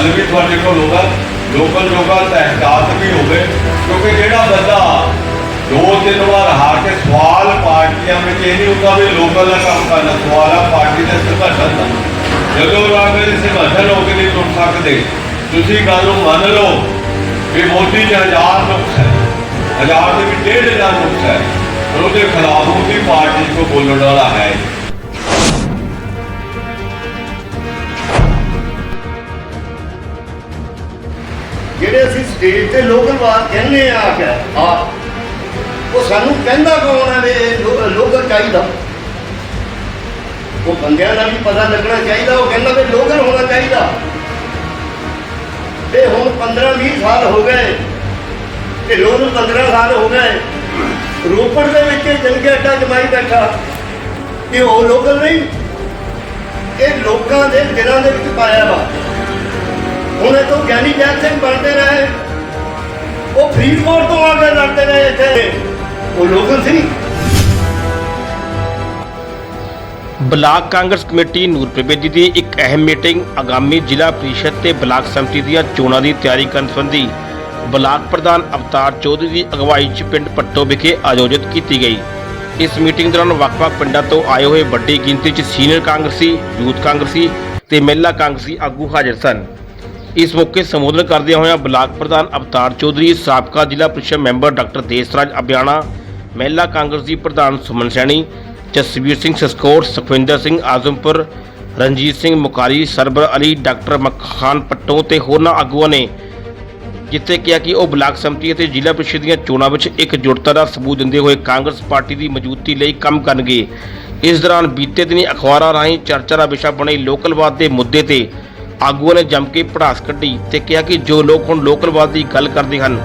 Local ਵੀ ਤੁਹਾਡੇ ਕੋਲ ਹੋਊਗਾ ਲੋਕਲ ਲੋਕਾਂ ਦਾ ਵੀ ਹੋਵੇ, ਕਿਉਂਕਿ ਜਿਹੜਾ ਬੰਦਾ ਦੋ ਤਿੰਨ ਵਾਰ ਹਾਰ ਕੇ ਸਵਾਲ ਪਾਰਟੀਆਂ ਵਿੱਚ, ਇਹ ਨਹੀਂ ਹੁੰਦਾ ਵੀ ਲੋਕਲ ਦਾ ਕੰਮ ਕਰਨਾ, ਸਵਾਲ ਪਾਰਟੀ ਦੇ ਸੰਘਰਸ਼ਣ ਦਾ ਜਦੋਂ ਰਾਗੇ ਦੇ ਸੰਘਰਸ਼ਣ ਹੋ ਨਹੀਂ ਟੁੱਟ ਸਕਦੇ, ਤੁਸੀਂ ਗੱਲ ਨੂੰ ਮੰਨ ਲਓ ਵੀ ਮੋਦੀ ਦੇ ਹਜ਼ਾਰ ਨੁਕਸ ਹੈ। ਹਜ਼ਾਰ ਦੇ ਵਿੱਚ ਡੇਢ ਹਜ਼ਾਰ ਨੁਕਸ ਹੈ। ਉਹਦੇ ਖਿਲਾਫ ਉਹਦੀ ਪਾਰਟੀ ਕੋ ਬੋਲਣ ਵਾਲਾ ਹੈ ਜਿਹੜੇ ਅਸੀਂ ਸਟੇਜ ਤੇ ਲੋਕਲਵਾਦ ਕਹਿੰਦੇ ਆ ਆ ਕੇ ਆ, ਉਹ ਸਾਨੂੰ ਕਹਿੰਦਾ ਕੌਣ ਹੈ ਵੀ ਲੋਕਲ ਚਾਹੀਦਾ। ਉਹ ਬੰਦਿਆਂ ਦਾ ਵੀ ਪਤਾ ਲੱਗਣਾ ਚਾਹੀਦਾ, ਉਹ ਕਹਿੰਦਾ ਵੀ ਲੋਕਲ ਹੋਣਾ ਚਾਹੀਦਾ। ਤੇ ਹੁਣ 15 20 ਸਾਲ ਹੋ ਗਏ, ਤੇ ਲੋਕ 15 ਸਾਲ ਹੋ ਗਏ, ਰੋਪੜ ਦੇ ਵਿੱਚ ਜਨਗੇ ਅੱਡਾ ਜਮਾਈ ਬੈਠਾ। ਕਿ ਉਹ ਲੋਕਲ ਨਹੀਂ, ਇਹ ਲੋਕਾਂ ਦੇ ਦਿਲਾਂ ਦੇ ਵਿੱਚ ਪਾਇਆ ਵਾ। ਹੁਣ ਇਹ ਤੋਂ ਗਿਆਨੀ ਜੈਨ ਸਿੰਘ ਬਣਦੇ ਰਹੇ। ਉਹ ਫਰੀਦਕੋਟ ਤੋਂ ਆ ਕੇ ਲੜਦੇ ਰਹੇ ਇੱਥੇ। ਉਹ ਲੋਕਲ ਸੀ। ਬਲਾਕ ਕਾਂਗਰਸ ਕਮੇਟੀ ਨੂਰਪੁਰ ਦੀ ਇੱਕ ਅਹਿਮ ਮੀਟਿੰਗ ਆਗਾਮੀ ਜ਼ਿਲ੍ਹਾ ਪ੍ਰੀਸ਼ਦ ਤੇ ਬਲਾਕ ਸੰਮਤੀ ਦੀਆਂ ਚੋਣਾਂ ਦੀ ਤਿਆਰੀ ਕਰਨ ਸੰਬੰਧੀ ਬਲਾਕ ਪ੍ਰਧਾਨ ਅਵਤਾਰ ਚੌਧਰੀ ਦੀ ਅਗਵਾਈ 'ਚ ਪਿੰਡ ਪੱਟੋ ਵਿਖੇ ਆਯੋਜਿਤ ਕੀਤੀ ਗਈ। ਇਸ ਮੀਟਿੰਗ ਦੌਰਾਨ ਵੱਖ-ਵੱਖ ਪਿੰਡਾਂ ਤੋਂ ਆਏ ਹੋਏ ਵੱਡੀ ਗਿਣਤੀ 'ਚ ਸੀਨੀਅਰ ਕਾਂਗਰਸੀ, ਯੂਥ ਕਾਂਗਰਸੀ ਤੇ ਮਹਿਲਾ ਕਾਂਗਰਸੀ ਆਗੂ ਹਾਜ਼ਰ ਸਨ। ਇਸ ਮੌਕੇ ਸੰਬੋਧਨ ਕਰਦਿਆਂ ਹੋਇਆ ਬਲਾਕ ਪ੍ਰਧਾਨ ਅਵਤਾਰ ਚੌਧਰੀ, ਸਾਬਕਾ ਜ਼ਿਲ੍ਹਾ ਪ੍ਰੀਸ਼ਦ ਮੈਂਬਰ ਡਾਕਟਰ ਦੇਸਰਾਜ ਅਬਿਆਣਾ ਮਹਿਲਾ ਕਾਂਗਰਸ ਦੀ ਪ੍ਰਧਾਨ ਸੁਮਨ ਸੈਣੀ, ਜਸਵੀਰ ਸਿੰਘ ਸਸਕੋਟ ਸੁਖਵਿੰਦਰ ਸਿੰਘ ਆਜ਼ਮਪੁਰ, ਰਣਜੀਤ ਸਿੰਘ ਮੁਕਾਰੀ ਸਰਬਰ ਅਲੀ, ਡਾਕਟਰ ਮਖਾਨ ਪੱਟੋ ਤੇ ਹੋਰਨਾਂ ਆਗੂਆਂ ਨੇ ਜਿੱਥੇ ਕਿਹਾ ਕਿ ਉਹ ਬਲਾਕ ਸੰਮਤੀ ਅਤੇ ਜ਼ਿਲ੍ਹਾ ਪ੍ਰੀਸ਼ਦ ਦੀਆਂ ਚੋਣਾਂ ਵਿੱਚ ਇੱਕ ਇਕਜੁੱਟਤਾ ਦਾ ਸਬੂਤ ਦਿੰਦੇ ਹੋਏ ਕਾਂਗਰਸ ਪਾਰਟੀ ਦੀ ਮੌਜੂਦਗੀ ਲਈ ਕੰਮ ਕਰਨਗੇ। ਇਸ ਦੌਰਾਨ ਬੀਤੇ ਦਿਨੀ ਅਖਬਾਰਾਂ ਰਾਹੀਂ ਚਰਚਾ ਦਾ ਵਿਸ਼ਾ ਬਣੇ ਲੋਕਲਵਾਦ ਦੇ ਮੁੱਦੇ ਤੇ ਆਗੂਆਂ ਨੇ ਜੰਮ ਕੇ ਪੜਾਸ ਕੱਢੀ ਤੇ ਕਿਹਾ ਕਿ ਜੋ ਲੋਕ ਹੁਣ ਲੋਕਲਵਾਦ ਦੀ ਗੱਲ ਕਰਦੇ ਹਨ,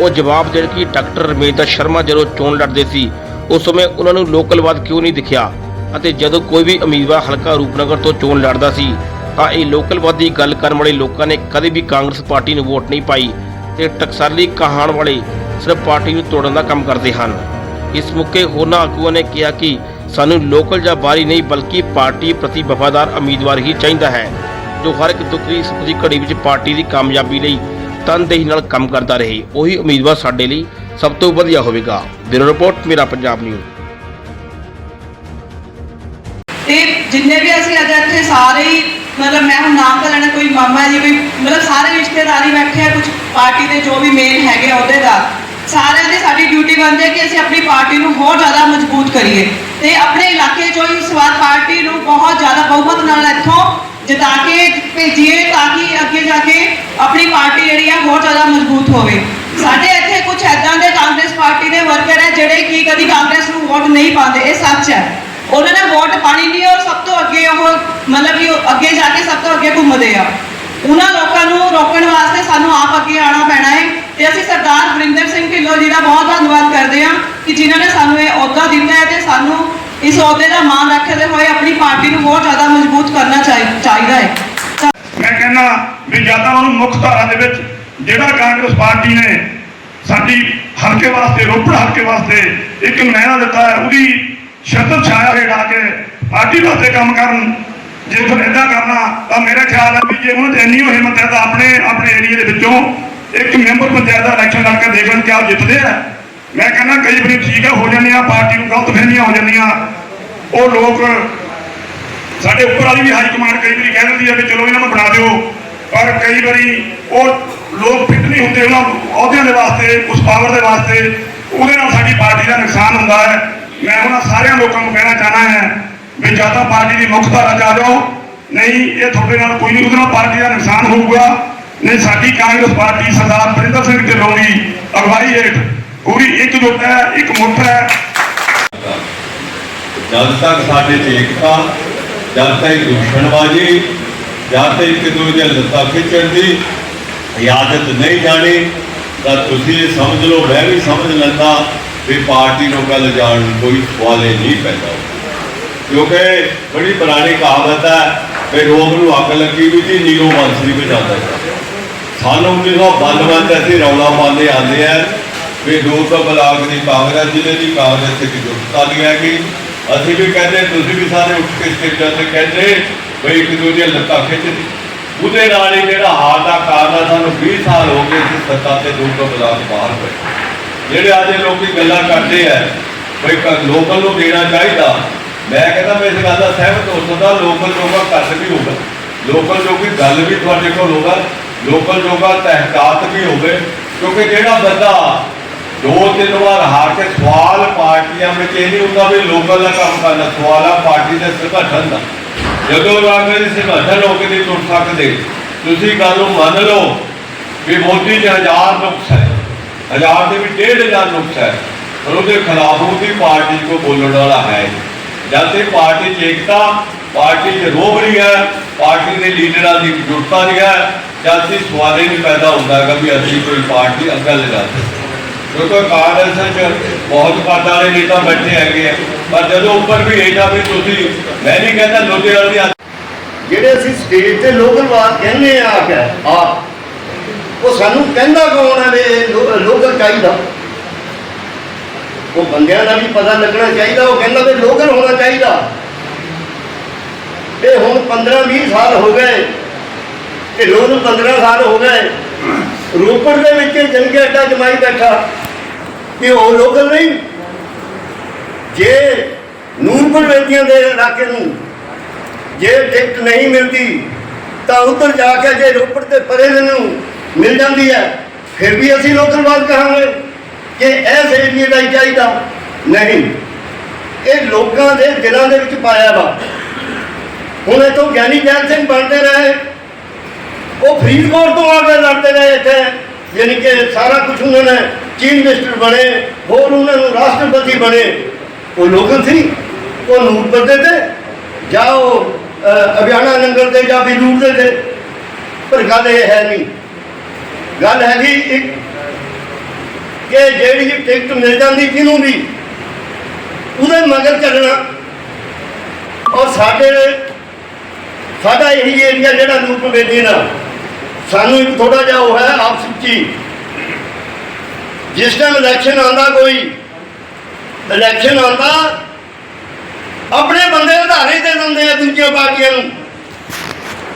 ਉਹ ਜਵਾਬ ਦੇਣ ਕਿ ਡਾਕਟਰ ਰਮੇਸ਼ ਸ਼ਰਮਾ ਜਦੋਂ ਚੋਣ ਲੜਦੇ ਸੀ, ਉਸ ਸਮੇਂ ਉਹਨਾਂ ਨੂੰ ਲੋਕਲਵਾਦ ਕਿਉਂ ਨਹੀਂ ਦਿਖਿਆ? ਅਤੇ ਜਦੋਂ ਕੋਈ ਵੀ ਉਮੀਦਵਾਰ ਹਲਕਾ ਰੂਪਨਗਰ ਤੋਂ ਚੋਣ ਲੜਦਾ ਸੀ, ਤਾਂ ਇਹ ਲੋਕਲਵਾਦ ਦੀ ਗੱਲ ਕਰਨ ਵਾਲੇ ਲੋਕਾਂ ਨੇ ਕਦੇ ਵੀ ਕਾਂਗਰਸ ਪਾਰਟੀ ਨੂੰ ਵੋਟ ਨਹੀਂ ਪਾਈ ਤੇ ਟਕਸਾਲੀ ਕਹਾਣ ਵਾਲੇ ਸਿਰਫ ਪਾਰਟੀ ਨੂੰ ਤੋੜਨ ਦਾ ਕੰਮ ਕਰਦੇ ਹਨ। ਇਸ ਮੌਕੇ ਹੋਰਨਾਂ ਆਗੂਆਂ ਨੇ ਕਿਹਾ ਕਿ ਸਾਨੂੰ ਲੋਕਲ ਜਾਂ ਬਾਹਰੀ ਨਹੀਂ, ਬਲਕਿ ਪਾਰਟੀ ਪ੍ਰਤੀ ਵਫਾਦਾਰ ਉਮੀਦਵਾਰ ਹੀ ਚਾਹੀਦਾ ਹੈ। ਜੋ ਹਰ ਇੱਕ ਦੁੱਖੀ ਸੁੱਖ ਦੀ ਘੜੀ ਵਿੱਚ ਪਾਰਟੀ ਦੀ ਕਾਮਯਾਬੀ ਲਈ ਤਨਦੇਹੀ ਨਾਲ ਕੰਮ ਕਰਦਾ ਰਹੇ, ਉਹੀ ਉਮੀਦਵਾਰ ਸਾਡੇ ਲਈ ਸਭ ਤੋਂ ਵਧੀਆ ਹੋਵੇਗਾ। ਬਿਊਰੋ ਰਿਪੋਰਟ, ਮੇਰਾ ਪੰਜਾਬ ਨਿਊਜ਼। ਤੇ ਜਿੰਨੇ ਵੀ ਅਸੀਂ ਅੱਜ ਇੱਥੇ ਸਾਰੇ ਹੀ, ਮਤਲਬ ਮੈਂ ਹੁਣ ਨਾਮ ਤਾਂ ਲੈਣਾ, ਕੋਈ ਮਾਮਾ ਜੀ, ਕੋਈ ਮਤਲਬ ਸਾਰੇ ਰਿਸ਼ਤੇਦਾਰੀ ਬੈਠੇ ਆ ਕੁਝ ਪਾਰਟੀ ਦੇ ਜੋ ਵੀ ਮੇਨ ਹੈਗੇ ਆ ਅਹੁਦੇਦਾਰ ਸਾਰਿਆਂ ਦੀ ਸਾਡੀ ਡਿਊਟੀ ਬਣਦੀ ਹੈ ਕਿ ਅਸੀਂ ਆਪਣੀ ਪਾਰਟੀ ਨੂੰ ਹੋਰ ਜ਼ਿਆਦਾ ਮਜ਼ਬੂਤ ਕਰੀਏ। ਤੇ ਆਪਣੇ ਇਲਾਕੇ ਚੋਂ ਇਸ ਵਾਰ ਪਾਰਟੀ ਨੂੰ ਬਹੁਤ ਜ਼ਿਆਦਾ ਬਹੁਮਤ ਨਾਲ ਇੱਥੋਂ ਜਿਤਾ ਕੇ ਭੇਜੀਏ ਤਾਂ ਕਿ ਅੱਗੇ ਜਾ ਕੇ ਆਪਣੀ ਪਾਰਟੀ ਜਿਹੜੀ ਆ ਹੋਰ ਜ਼ਿਆਦਾ ਮਜ਼ਬੂਤ ਹੋਵੇ। ਸਾਡੇ ਇੱਥੇ ਕੁਝ ਐਦਾਂ ਦੇ ਕਾਂਗਰਸ ਪਾਰਟੀ ਦੇ ਵਰਕਰ ਹੈ ਜਿਹੜੇ ਕਿ ਕਦੀ ਕਾਂਗਰਸ ਨੂੰ ਵੋਟ ਨਹੀਂ ਪਾਉਂਦੇ, ਇਹ ਸੱਚ ਹੈ ਉਹਨਾਂ ਨੇ ਵੋਟ ਪਾਣੀ ਨਹੀਂ ਔਰ ਸਭ ਤੋਂ ਅੱਗੇ ਉਹ ਮਤਲਬ ਕਿ ਅੱਗੇ ਜਾ ਕੇ ਸਭ ਤੋਂ ਅੱਗੇ ਘੁੰਮਦੇ ਆ। ਉਹਨਾਂ ਲੋਕਾਂ ਨੂੰ ਰੋਕਣ ਵਾਸਤੇ ਸਾਨੂੰ ਆਪ ਅੱਗੇ ਆਉਣਾ ਪੈਣਾ ਹੈ ਤੇ ਅਸੀਂ ਸਰਦਾਰ ਵਰਿੰਦਰ ਸਿੰਘ ਢਿੱਲੋਂ ਜੀ ਦਾ ਬਹੁਤ ਧੰਨਵਾਦ ਕਰਦੇ ਹਾਂ ਕਿ ਜਿਨ੍ਹਾਂ ਨੇ ਸਾਨੂੰ ਇਹ ਅਹੁਦਾ ਦਿੱਤਾ ਹੈ ਤੇ ਸਾਨੂੰ ਇਸ ਅਹੁਦੇ ਦਾ ਮਾਣ ਰੱਖਦੇ ਹੋਏ ਆਪਣੀ ਪਾਰਟੀ ਨੂੰ ਬਹੁਤ ਜ਼ਿਆਦਾ ਮਜ਼ਬੂਤ ਕਰਨਾ ਚਾਹੀਦਾ ਹੈ। ਮੈਂ ਕਹਿੰਦਾ ਵੀ ਜਾਂ ਤਾਂ ਉਹਨੂੰ ਮੁੱਖ ਧਾਰਾ ਦੇ ਵਿੱਚ ਜਿਹੜਾ ਕਾਂਗਰਸ ਪਾਰਟੀ ਨੇ ਸਾਡੀ ਹਲਕੇ ਵਾਸਤੇ, ਰੋਪੜ ਹਲਕੇ ਵਾਸਤੇ ਇੱਕ ਮਹੀਨਾ ਦਿੱਤਾ ਹੈ, ਉਹਦੀ ਛਤਰ ਛਾਇਆ ਹੇਠ ਆ ਕੇ ਪਾਰਟੀ ਵਾਸਤੇ ਕੰਮ ਕਰਨ, ਜੇ ਫਿਰ ਇਦਾਂ ਕਰਨਾ, ਤਾਂ ਮੇਰਾ ਖਿਆਲ ਹੈ ਵੀ ਜੇ ਉਹਨਾਂ 'ਚ ਇੰਨੀ ਉਹ ਹਿੰਮਤ ਹੈ ਤਾਂ ਆਪਣੇ ਆਪਣੇ ਏਰੀਏ ਦੇ ਵਿੱਚੋਂ ਇੱਕ ਮੈਂਬਰ ਪੰਚਾਇਤ ਦਾ ਇਲੈਕਸ਼ਨ ਲੜ ਕੇ ਦੇਖਣ ਲੈਣ ਕਿ ਆਪ ਜਿੱਤਦੇ ਆ। ਮੈਂ ਕਹਿੰਦਾ ਕਈ ਵਾਰੀ ਠੀਕ ਹੈ, ਹੋ ਜਾਂਦੀਆਂ, ਪਾਰਟੀ ਨੂੰ ਗਲਤ ਫਹਿਮੀਆਂ ਹੋ ਜਾਂਦੀਆਂ ਉਹ ਲੋਕ ਸਾਡੇ ਉੱਪਰ ਵਾਲੀ ਵੀ ਹਾਈ ਕਮਾਂਡ ਕਈ ਵਾਰੀ ਕਹਿ ਦਿੰਦੀ ਹੈ ਵੀ ਚਲੋ ਇਹਨਾਂ ਨੂੰ ਬਣਾ ਦਿਓ। ਪਰ ਕਈ ਵਾਰੀ ਉਹ ਲੋਕ ਫਿੱਟ ਨਹੀਂ ਹੁੰਦੇ, ਉਹਨਾਂ ਅਹੁਦਿਆਂ ਦੇ ਵਾਸਤੇ, ਉਸ ਪਾਵਰ ਦੇ ਵਾਸਤੇ, ਉਹਦੇ ਨਾਲ ਸਾਡੀ ਪਾਰਟੀ ਦਾ ਨੁਕਸਾਨ ਹੁੰਦਾ ਹੈ। ਮੈਂ ਉਹਨਾਂ ਸਾਰਿਆਂ ਲੋਕਾਂ ਨੂੰ ਕਹਿਣਾ ਚਾਹਨਾ ਹੈ ਵੀ ਜਾਂ ਤਾਂ ਪਾਰਟੀ ਦੀ ਮੁੱਖ ਧਾਰਾ 'ਚ ਆ ਜਾਓ, ਨਹੀਂ, ਇਹ ਤੁਹਾਡੇ ਨਾਲ ਕੋਈ ਨਹੀਂ, ਉਹਦੇ ਨਾਲ ਪਾਰਟੀ ਦਾ ਨੁਕਸਾਨ ਹੋਊਗਾ। ਨਹੀਂ, ਸਾਡੀ ਕਾਂਗਰਸ ਪਾਰਟੀ ਸਰਦਾਰ ਪ੍ਰਿੰਦਰ ਸਿੰਘ ਢਿੱਲੋਂ ਦੀ ਅਗਵਾਈ ਹੇਠ ਪੂਰੀ ਇੱਕਜੁੱਟ ਹੈ, ਇੱਕ ਮੁੱਠ ਹੈ ਜਦ ਤੱਕ ਸਾਡੇ ਚ ਏਕਤਾ, ਜਦ ਤੱਕ ਦੁਸ਼ਮਣਬਾਜ਼ੀ ਜਦ ਤੱਕ ਇੱਕ ਦੂਜੇ ਦੀਆਂ ਲੱਤਾਂ ਖਿੱਚਣ ਦੀ ਇਜਾਜ਼ਤ ਨਹੀਂ ਜਾਣੀ, ਤਾਂ ਤੁਸੀਂ ਇਹ ਸਮਝ ਲਓ, ਮੈਂ ਵੀ ਸਮਝ ਲੈਂਦਾ ਵੀ ਪਾਰਟੀ ਨੂੰ ਗੱਲ ਜਾਣ ਕੋਈ ਸਵਾਲ ਹੀ ਨਹੀਂ ਪੈਂਦਾ। ਕਿਉਂਕਿ ਬੜੀ ਪੁਰਾਣੀ ਕਹਾਵਤ ਹੈ ਵੀ ਰੋਗ ਨੂੰ ਅੱਗ ਲੱਗੀ ਵੀ ਜੀ ਨੀਰੋ ਬੰਸਰੀ ਵਜਾਉਂਦਾ ਹੈ ਸਾਨੂੰ 1992 ਚ ਅਸੀਂ ਰੌਲਾ ਪਾਉਂਦੇ ਆਉਂਦੇ ਆ, ਵੀ ਲੋਕ ਬਲਾਕ ਦੀ ਕਾਂਗਰਸ ਜ਼ਿਲ੍ਹੇ ਦੀ ਕਾਂਗਰਸ ਇੱਕ ਜੁਟਤਾ ਨਹੀਂ ਹੈਗੀ ਅਸੀਂ ਵੀ ਕਹਿੰਦੇ, ਤੁਸੀਂ ਵੀ ਸਾਰੇ ਉੱਠ ਕੇ ਸਟੇਜਾਂ ਤੇ ਕਹਿੰਦੇ ਬਈ ਇੱਕ ਦੂਜੇ ਲੱਤਾਂ ਖਿੱਚਦੀ ਉਹਦੇ ਨਾਲ ਹੀ ਜਿਹੜਾ ਹਾਰ ਦਾ ਕਾਰਨ ਆ, ਸਾਨੂੰ 20 ਸਾਲ ਹੋ ਗਏ ਇਸ ਸੱਤਾ ਤੇ ਲੋਕ ਬਲਾਕ ਬਾਹਰ ਪਏ ਜਿਹੜੇ ਅੱਜ ਇਹ ਲੋਕੀ ਗੱਲਾਂ ਕਰਦੇ ਆ, ਬਈ ਲੋਕਲ ਨੂੰ ਦੇਣਾ ਚਾਹੀਦਾ। ਮੈਂ ਕਹਿੰਦਾ ਮੈਂ ਇਸ ਗੱਲ ਦਾ ਸਹਿਮਤ ਹੋ ਸਕਦਾ, ਲੋਕਲ ਜੋਗਾ ਘੱਟ ਵੀ ਹੋਊਗਾ। ਲੋਕਲ ਜੋ ਕੋਈ ਗੱਲ ਵੀ ਤੁਹਾਡੇ ਕੋਲ ਹੋਗਾ ਲੋਕਲ ਜੋਗਾ ਤਹਿਕਾਤ ਵੀ ਹੋਵੇ, ਕਿਉਂਕਿ ਜਿਹੜਾ ਬੰਦਾ ਦੋ ਤਿੰਨ ਵਾਰ ਹਾਰ ਕੇ ਸਵਾਲ ਪਾਰਟੀਆਂ ਵਿੱਚ ਇਹ ਨਹੀਂ ਹੁੰਦਾ ਵੀ ਲੋਕਾਂ ਦਾ ਕੰਮ ਕਰਨਾ, ਸਵਾਲ ਆ ਪਾਰਟੀ ਦੇ ਸੰਗਠਨ ਦਾ। ਜਦੋਂ ਰਾਗਰ ਦੇ ਸੰਗਠਨ ਹੋ ਕੇ ਨਹੀਂ ਟੁੱਟ ਸਕਦੇ, ਤੁਸੀਂ ਗੱਲ ਨੂੰ ਮੰਨ ਲਓ ਵੀ ਮੋਦੀ ਦੇ ਹਜ਼ਾਰ ਨੁਕਸ ਹੈ। ਹਜ਼ਾਰ ਦੇ ਵੀ ਡੇਢ ਨੁਕਸ ਹੈ, ਪਰ ਉਹਦੇ ਖਿਲਾਫ ਉਹਦੀ ਪਾਰਟੀ ਕੋ ਬੋਲਣ ਵਾਲਾ ਹੈ ਨਹੀਂ। ਜਦ ਤੇ ਪਾਰਟੀ 'ਚ ਏਕਤਾ, ਪਾਰਟੀ 'ਚ ਰੋਹ ਨਹੀਂ ਹੈ, ਪਾਰਟੀ ਦੇ ਲੀਡਰਾਂ ਦੀ ਜੁਟਤਾ ਨਹੀਂ ਹੈ, ਜਦ ਤੇ ਸਵਾਲ ਹੀ ਨਹੀਂ ਪੈਦਾ ਹੁੰਦਾ ਹੈਗਾ ਵੀ ਅਸੀਂ ਕੋਈ ਪਾਰਟੀ ਅੱਗੇ ਲੈ ਜਾਂਦੇ। ਕਿਉਂਕਿ ਕਾਂਗਰਸ 'ਚ ਬਹੁਤ ਘੱਟ ਵਾਲੇ ਨੇਤਾ ਬੈਠੇ ਹੈਗੇ ਆ, ਪਰ ਜਦੋਂ ਉੱਪਰ ਵੀ ਹੇਠਾਂ ਵੀ ਤੁਸੀਂ, ਮੈਂ ਨਹੀਂ ਕਹਿੰਦਾ ਲੁਧਿਆਣੇ ਦੀ ਜਿਹੜੇ ਅਸੀਂ ਸਟੇਜ ਤੇ ਲੋਕਲ ਕਹਿੰਦੇ ਆ ਆ ਕੇ ਆ ਉਹ ਸਾਨੂੰ ਕਹਿੰਦਾ ਕੌਣ ਹੈ ਵੀ ਲੋਕਲ ਚਾਹੀਦਾ। ਉਹ ਬੰਦਿਆਂ ਦਾ ਵੀ ਪਤਾ ਲੱਗਣਾ ਚਾਹੀਦਾ, ਉਹ ਕਹਿੰਦਾ ਵੀ ਲੋਕਲ ਹੋਣਾ ਚਾਹੀਦਾ। ਇਹ ਹੁਣ 15 20 ਸਾਲ ਹੋ ਗਏ ਇਹ ਲੋਕ 15 ਸਾਲ ਹੋ ਗਏ, ਰੋਪੜ ਦੇ ਵਿੱਚ ਜਨਗੇ ਅੱਡਾ ਜਮਾਈ ਬੈਠਾ। ਕਿ ਉਹ ਲੋਕਲ ਨਹੀਂ। ਜੇ ਨੂਰਪੁਰ ਵੇਚੀਆਂ ਦੇ ਇਲਾਕੇ ਨੂੰ ਜੇ ਟਿਕਟ ਨਹੀਂ ਮਿਲਦੀ, ਤਾਂ ਉੱਧਰ ਜਾ ਕੇ ਜੇ ਰੋਪੜ ਤੇ ਪਰੇ ਦੇ ਨੂੰ ਮਿਲ ਜਾਂਦੀ ਹੈ, ਫਿਰ ਵੀ ਅਸੀਂ ਲੋਕਲ ਬਾਤ ਕਹਾਂਗੇ ਕਿ ਇਸ ਏਰੀਏ ਦਾ ਹੀ ਚਾਹੀਦਾ। ਨਹੀਂ, ਇਹ ਲੋਕਾਂ ਦੇ ਦਿਲਾਂ ਦੇ ਵਿੱਚ ਪਾਇਆ ਵਾ। ਹੁਣ ਇਹ ਤੋਂ ਗਿਆਨੀ ਜੈਨ ਸਿੰਘ ਬਣਦੇ ਰਹੇ, ਉਹ ਫਰੀਦਕੋਟ ਤੋਂ ਆ ਕੇ ਲੜਦੇ ਰਹੇ ਇੱਥੇ। ਯਾਨੀ ਕਿ ਸਾਰਾ ਕੁਝ ਉਹਨਾਂ ਨੇ ਚੀਫ ਮਿਨਿਸਟਰ ਬਣੇ, ਹੋਰ ਉਹਨਾਂ ਨੂੰ ਰਾਸ਼ਟਰਪਤੀ ਬਣੇ। ਉਹ ਲੋਕਲ ਸੀ ਉਹ ਨੂਰਪੁਰ ਦੇ ਤੇ, ਜਾਂ ਉਹ ਅਭਿਆਣਾ ਨੰਗਲ 'ਤੇ ਜਾਂ ਵੀ ਬਿਲੂਰ ਦੇ ਤੇ ਪਰ ਗੱਲ ਇਹ ਹੈ ਨਹੀਂ। ਗੱਲ ਹੈਗੀ ਇੱਕ, ਕਿ ਜਿਹੜੀ ਟਿਕਟ ਮਿਲ ਜਾਂਦੀ ਕਿਹਨੂੰ ਵੀ, ਉਹਦੇ ਮਗਰ ਚੱਲਣਾ। ਔਰ ਸਾਡੇ, ਸਾਡਾ ਇਹੀ ਏਰੀਆ ਜਿਹੜਾ ਰੂਪ ਵੇਦੀ ਨਾ। ਸਾਨੂੰ ਇੱਕ ਥੋੜਾ ਜਿਹਾ ਉਹ ਹੈ ਆਪਸ ਵਿੱਚ ਹੀ ਜਿਸ ਟਾਈਮ ਇਲੈਕਸ਼ਨ ਆਉਂਦਾ ਕੋਈ ਇਲੈਕਸ਼ਨ ਆਉਂਦਾ, ਆਪਣੇ ਬੰਦੇ ਉਧਾਰੇ ਦੇ ਦਿੰਦੇ ਆ ਦੂਜੀਆਂ ਪਾਰਟੀਆਂ ਨੂੰ।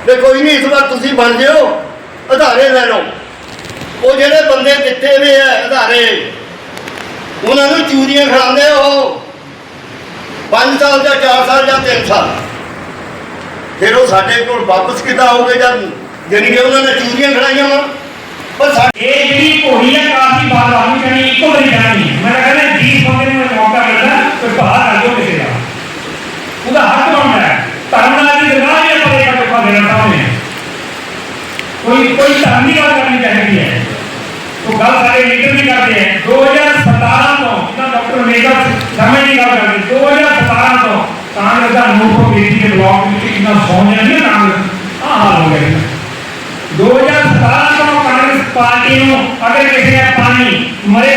ਤੇ ਕੋਈ ਨਹੀਂ ਇਸ ਵਾਰ ਤੁਸੀਂ ਬਣ ਜਿਓ ਉਧਾਰੇ ਲੈ ਲਓ। ਉਹ ਜਿਹੜੇ ਬੰਦੇ ਦਿੱਤੇ ਹੋਏ ਆ ਉਧਾਰੇ। ਉਹਨਾਂ ਨੂੰ ਚੂਰੀਆਂ ਖਿਲਾਉਂਦੇ ਉਹ। 5 ਸਾਲ ਜਾਂ 4 ਸਾਲ ਜਾਂ 3 ਸਾਲ। ਫਿਰ ਉਹ ਸਾਡੇ ਕੋਲ ਵਾਪਸ ਕਿੱਦਾਂ ਆਉਗੇ ਜਦ? ਜਾਣੀ ਕਿ ਉਹਨਾਂ ਨੇ ਚੂਰੀਆਂ ਖੜਾਈਆਂ ਵਾ। ਪਰ ਸਾਡੇ ਇਹ ਜਿਹੜੀ ਘੋੜੀ ਹੈ ਕਾਫੀ ਬਾਰ ਬਾਰ ਨਹੀਂ ਕਰਨੀ ਇੱਕੋ ਵਾਰੀ ਕਰਨੀ ਮੈਂ ਤਾਂ ਕਹਿੰਦਾ 20 ਬੰਦੇ ਨੂੰ ਇਹ ਮੌਕਾ ਮਿਲਦਾ, ਕੋਈ ਬਾਹਰ ਆ ਜਾਓ ਕਿਸੇ ਦਾ ਉਹਦਾ ਹੱਕ ਬਣਦਾ ਹੈ। ਧਰਮ ਨਾਲ ਦੀ ਦਰਗਾਹ ਵੀ ਆਪਾਂ ਇੱਕ ਟੋਕਾ ਦੇਣਾ ਚਾਹੁੰਦੇ ਹਾਂ ਕੋਈ ਕੋਈ ਧਰਮ ਦੀ ਗੱਲ ਕਰਨੀ ਚਾਹੀਦੀ ਹੈ। ਉਹ ਗੱਲ ਸਾਰੇ ਲੀਡਰ ਵੀ ਕਰਦੇ ਹੈ 2017 ਤੋਂ, ਜਿੱਦਾਂ ਡਾਕਟਰ ਮੇਗਾ ਸਮੇਂ ਦੀ ਗੱਲ ਕਰਦੇ 2017 ਤੋਂ ਕਾਂਗਰਸ ਦਾ ਨੂਰਪੁਰ ਬੇਟੀ ਦੇ ਬਲਾਕ ਵਿੱਚ ਕਿੰਨਾ ਸੋਹਣਿਆ ਨਹੀਂ ਕਾਂਗਰਸ ਆਹ ਹਾਲ ਹੋ ਗਿਆ 2017 ਤੋਂ ਕਾਂਗਰਸ ਪਾਰਟੀ ਨੂੰ ਅਗਰ ਕਿਸੇ ਨੇ ਪਾਣੀ ਮਰੇ